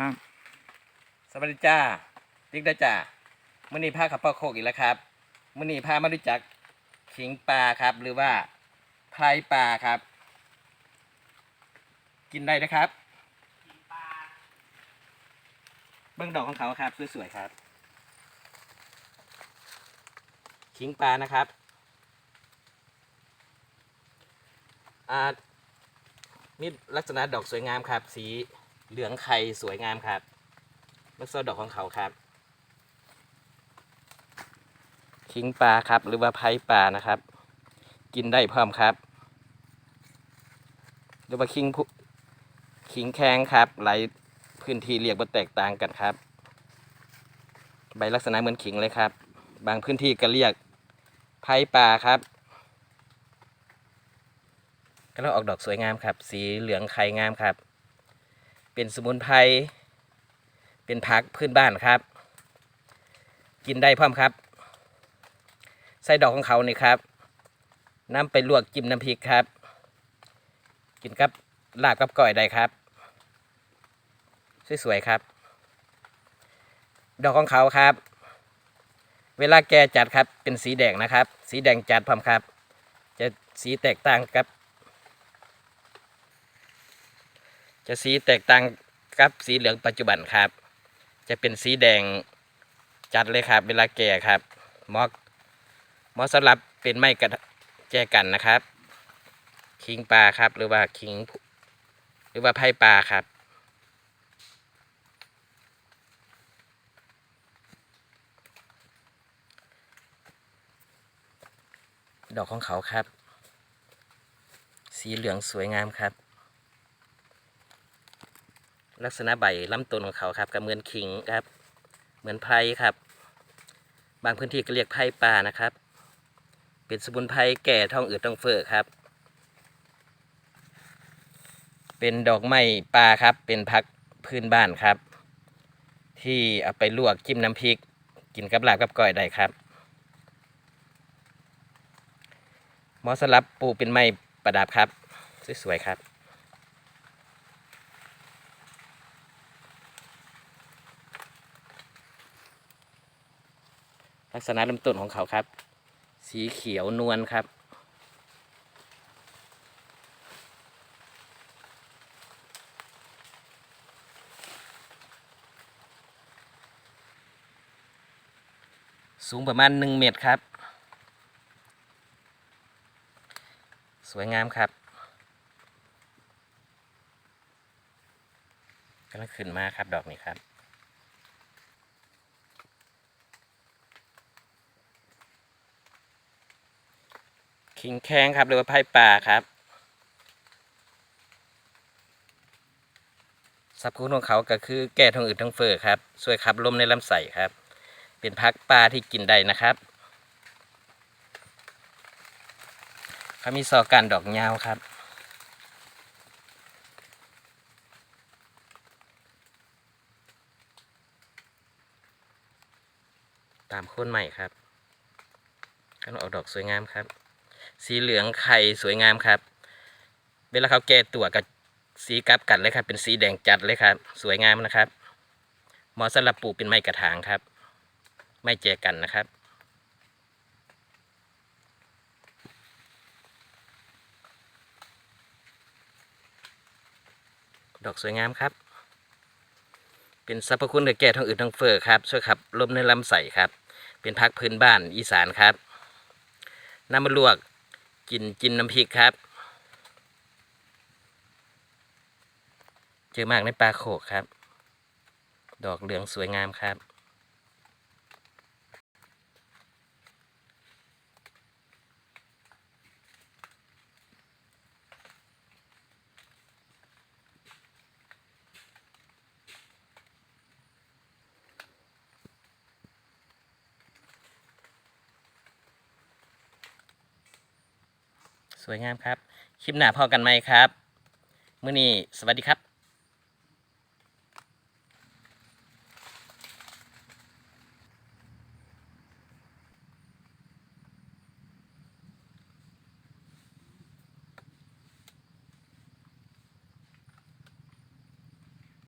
อะสวัสดีจ้าติ๊กได้จ้ามื่อนี้พาขับปลาโคกอีกแล้วครับมื่อนี้พามารู้จักขิงปลาครับ หรือว่าไพรปลาครับ กินได้นะครับเบื้องดอกของเขาครับสวยๆครับขิงปลานะครับอ่ามีลักษณะดอกสวยงามครับ สี เหลืองไข่สวยงามครับลักษณะดอกของเขาครับขิงปลาครับ หรือว่าไผ่ปลานะครับ กินได้พร้อมครับ หรือว่าขิงผู้ขิงแข้งครับหลายพื้นที่เรียกว่าแตกต่างกันครับ ใบลักษณะเหมือนขิงเลยครับ บางพื้นที่ก็เรียกไผ่ปลาครับก็แล้วออกดอกสวยงามครับ สีเหลืองไข่งามครับ เป็นสมุนไพรเป็นผักพื้นบ้านครับ กินได้พร้อมครับไส้ดอกของเขานี่ครับน้ำไปลวกจิ้มน้ำพริกครับ กินกับลาบกับก้อยได้ครับสวยๆครับ ดอกของเขาครับ เวลาแกจัดครับเป็นสีแดงนะครับ สีแดงจัดพร้อมครับ จะสีแตกต่างกับ จะสีแตกต่างกับสีเหลืองปัจจุบันครับ จะเป็นสีแดงจัดเลยครับ เวลาแก่ครับมอกมอสำหรับเป็นไม้กระแจกันนะครับ คิงปลาครับ หรือว่าคิง หรือว่าไผ่ปลาครับดอกของเขาครับ สีเหลืองสวยงามครับ ลักษณะใบลำต้นของเขาครับก็เหมือนขิงครับ เหมือนไพรครับ บางพื้นที่ก็เรียกไพรป่านะครับ เป็นสมุนไพรแก่ท้องอืดท้องเฟ้อครับ เป็นดอกไม้ป่าครับ เป็นพักพื้นบ้านครับ ที่เอาไปลวกจิ้มน้ำพริก กินกับลาบกับก้อยได้ครับเหมอสำหรับปลูกเป็นไม้ประดับครับ สวยๆครับ ลักษณะลำต้นของเขาครับ สีเขียวนวลครับ สูงประมาณหนึ่งเมตรครับ สวยงามครับกำลังขึ้นมาครับดอกนี้ครับ ขิงแข้งครับ หรือว่าไผ่ป่าครับสรรพคุณของเขาก็คือแก้ท้องอืดท้องเฟ้อครับช่วยขับลมในลำไส้ครับ เป็นพักปลาที่กินได้นะครับเขามีซอการดอกยาวครับตามโคนใหม่ครับก็ออกดอกสวยงามครับ สีเหลืองไข่สวยงามครับ เวลาเขาแก่ตัวกับสีกลับกันเลยครับ เป็นสีแดงจัดเลยครับ สวยงามนะครับเหมาะสำหรับปลูกเป็นไม้กระถางครับ ไม่แจกันนะครับดอกสวยงามครับ เป็นสรรพคุณในแก่ท้องอืดท้องเฟ้อครับ ช่วยขับลมในลำไส้ครับ เป็นพักพื้นบ้านอีสานครับ น้ำมันลวก กินกินน้ำพริกครับ เจอมากในปลาโขกครับ ดอกเหลืองสวยงามครับ วยงามครับ คลิปหน้าพอกันไหมครับ มื้อนี้สวัสดีครับ